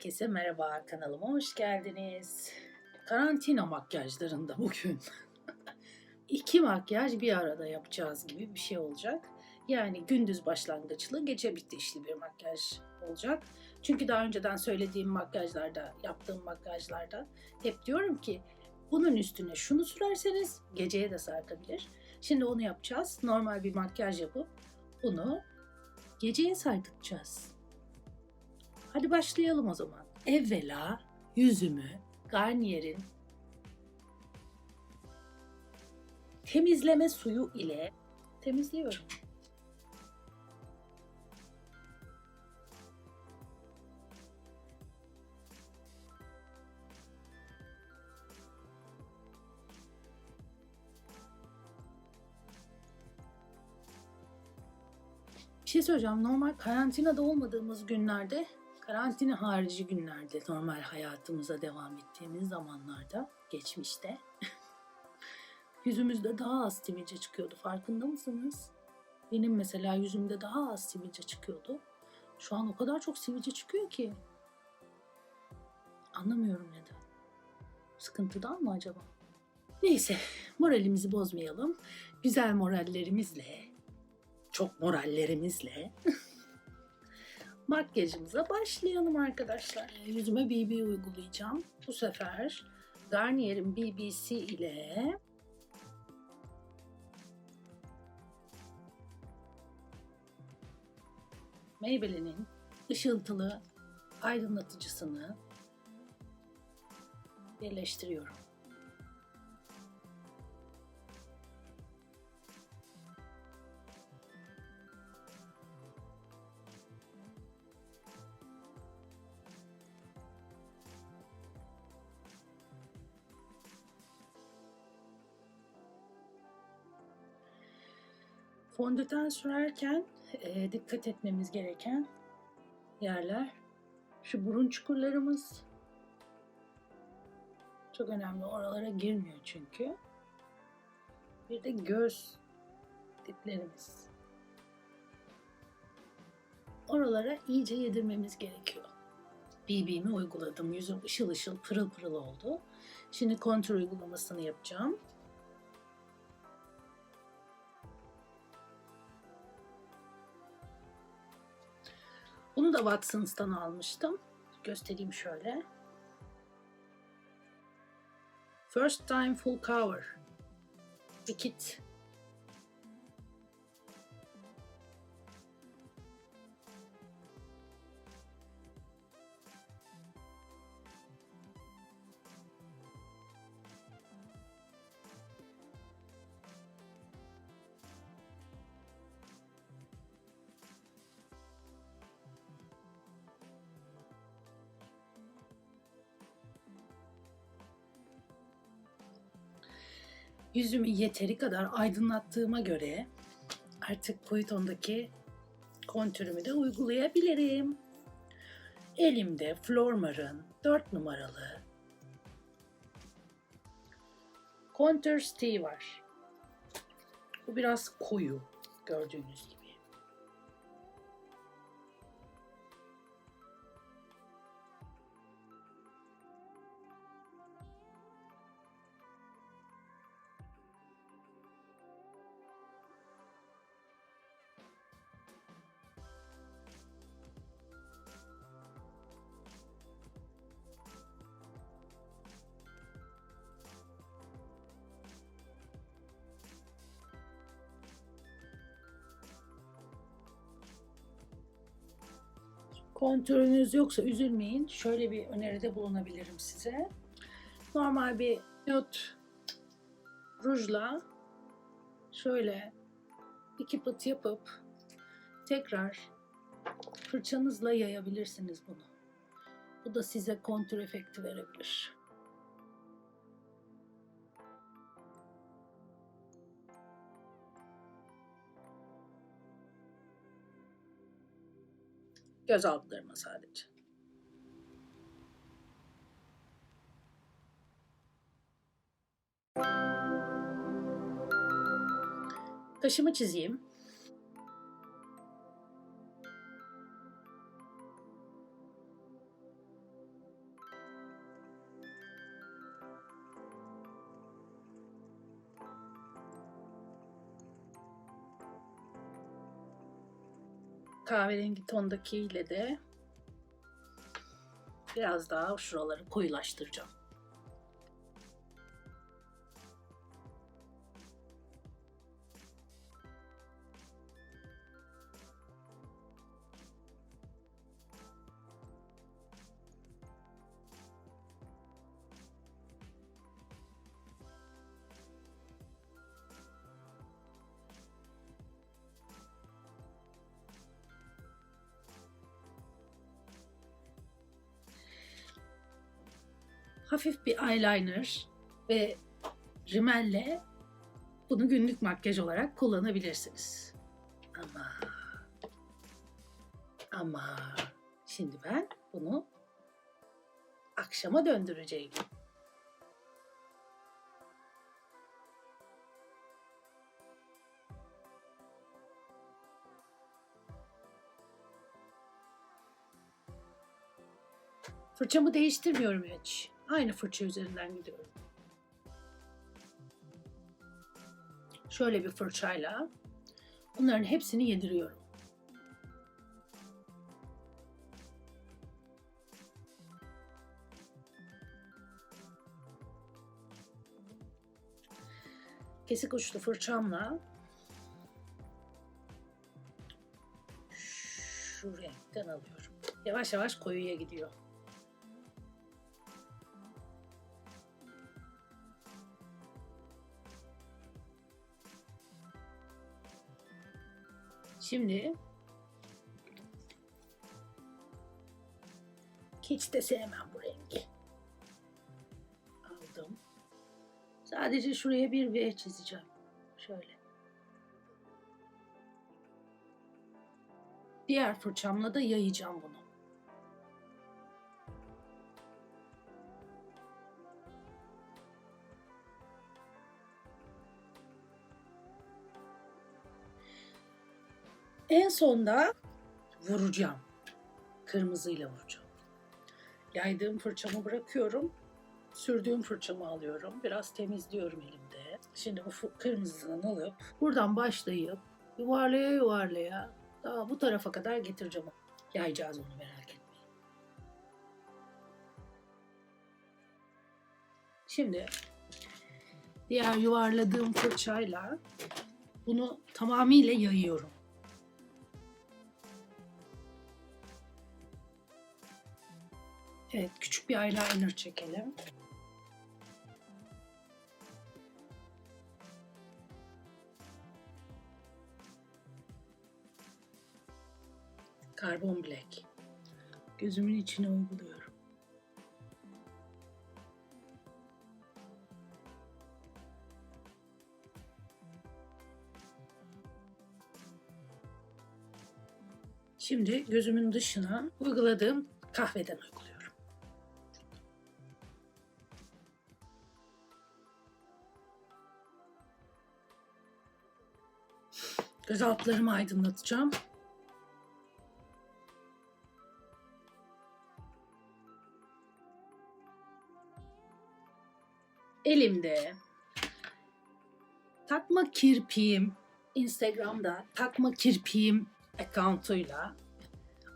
Herkese merhaba kanalıma hoş geldiniz. Karantina makyajlarında bugün iki makyaj bir arada yapacağız gibi bir şey olacak. Yani gündüz başlangıçlı, gece bitişli bir makyaj olacak. Çünkü daha önceden söylediğim makyajlarda, yaptığım makyajlarda hep diyorum ki bunun üstüne şunu sürerseniz geceye de sarkabilir. Şimdi onu yapacağız. Normal bir makyaj yapıp bunu geceye sarkıtacağız. Hadi başlayalım o zaman. Evvela yüzümü Garnier'in temizleme suyu ile temizliyorum. Bir şey söyleyeceğim. Normal karantinada olmadığımız günlerde karantina harici günlerde normal hayatımıza devam ettiğimiz zamanlarda geçmişte yüzümüzde daha az sivilce çıkıyordu farkında mısınız? Benim mesela yüzümde daha az sivilce çıkıyordu. Şu an o kadar çok sivilce çıkıyor ki. Anlamıyorum neden. Sıkıntıdan mı acaba? Neyse moralimizi bozmayalım. Güzel morallerimizle, çok morallerimizle makyajımıza başlayalım arkadaşlar. Yüzüme BB uygulayacağım. Bu sefer Garnier'in BBC ile Maybelline'in ışıltılı aydınlatıcısını birleştiriyorum. Fondöten sürerken e, dikkat etmemiz gereken yerler şu burun çukurlarımız çok önemli. Oralara girmiyor çünkü. Bir de göz diplerimiz. Oralara iyice yedirmemiz gerekiyor. BB'mi uyguladım. Yüzüm ışıl ışıl pırıl pırıl oldu. Şimdi kontür uygulamasını yapacağım. Watsons'tan almıştım. Göstereyim şöyle. First Time Full Cover. Bir kit. Yüzümü yeteri kadar aydınlattığıma göre artık Puyton'daki kontürümü de uygulayabilirim. Elimde Flormar'ın 4 numaralı Contour Stay var. Bu biraz koyu gördüğünüz gibi. Kontürünüz yoksa üzülmeyin. Şöyle bir öneride bulunabilirim size. Normal bir nude rujla şöyle iki pıt yapıp tekrar fırçanızla yayabilirsiniz bunu. Bu da size kontür efekti verebilir. Göz altlarıma sadece. Kaşımı çizeyim. Kahverengi tondakiyle de biraz daha şuraları koyulaştıracağım. Hafif bir eyeliner ve rimelle bunu günlük makyaj olarak kullanabilirsiniz. Ama ama şimdi ben bunu akşama döndüreceğim. Fırçamı değiştirmiyorum hiç. Aynı fırça üzerinden gidiyorum. Şöyle bir fırçayla bunların hepsini yediriyorum. Kesik uçlu fırçamla şu renkten alıyorum. Yavaş yavaş koyuya gidiyor. Şimdi hiç de sevmem bu rengi. Aldım. Sadece şuraya bir V çizeceğim. Şöyle. Diğer fırçamla da yayacağım bunu. En sonda vuracağım. Kırmızıyla vuracağım. Yaydığım fırçamı bırakıyorum. Sürdüğüm fırçamı alıyorum. Biraz temizliyorum elimde. Şimdi bu kırmızıdan alıp buradan başlayıp yuvarlaya yuvarlaya daha bu tarafa kadar getireceğim. Yayacağız onu merak etmeyin. Şimdi diğer yuvarladığım fırçayla bunu tamamıyla yayıyorum. Evet, küçük bir eyeliner çekelim. Carbon Black. Gözümün içine uyguluyorum. Şimdi gözümün dışına uyguladığım kahveden uyguluyorum. Göz altlarımı aydınlatacağım. Elimde takma kirpiğim Instagram'da takma kirpiğim account'uyla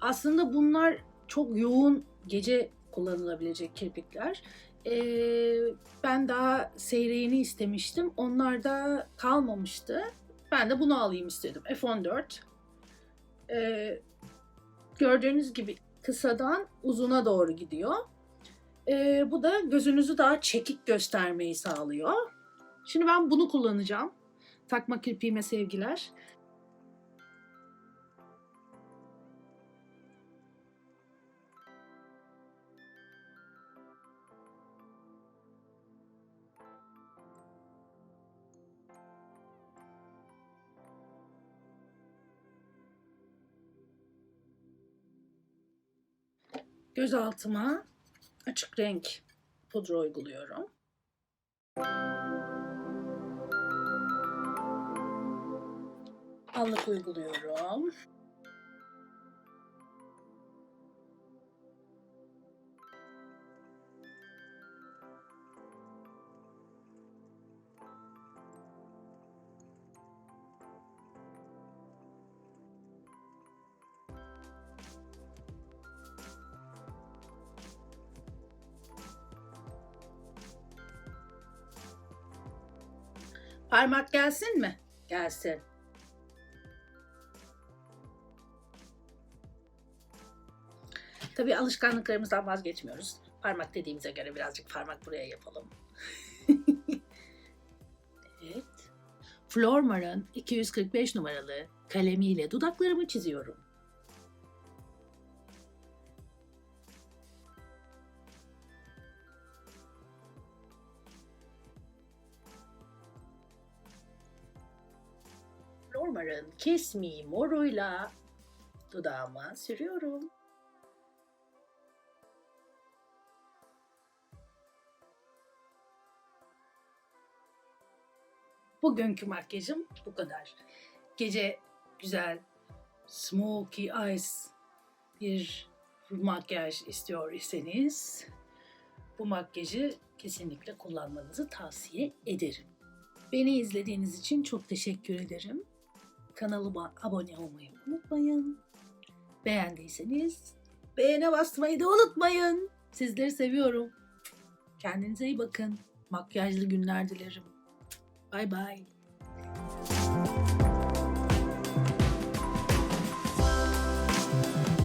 aslında bunlar çok yoğun gece kullanılabilecek kirpikler. Ee, ben daha seyreğini istemiştim. Onlar da kalmamıştı. Ben de bunu alayım istedim. F14. Ee, gördüğünüz gibi kısadan uzuna doğru gidiyor. Ee, bu da gözünüzü daha çekik göstermeyi sağlıyor. Şimdi ben bunu kullanacağım. Takma kirpiğime sevgiler. Göz altıma açık renk pudra uyguluyorum. Allık uyguluyorum. Parmak gelsin mi? Gelsin. Tabii alışkanlıklarımızdan vazgeçmiyoruz. Parmak dediğimize göre birazcık parmak buraya yapalım. evet. Flormar'ın 245 numaralı kalemiyle dudaklarımı çiziyorum. Me moruyla dudağıma sürüyorum. Bugünkü makyajım bu kadar. Gece güzel smoky eyes bir makyaj istiyor iseniz bu makyajı kesinlikle kullanmanızı tavsiye ederim. Beni izlediğiniz için çok teşekkür ederim. Kanalıma abone olmayı unutmayın. Beğendiyseniz beğene basmayı da unutmayın. Sizleri seviyorum. Kendinize iyi bakın. Makyajlı günler dilerim. Bye bye.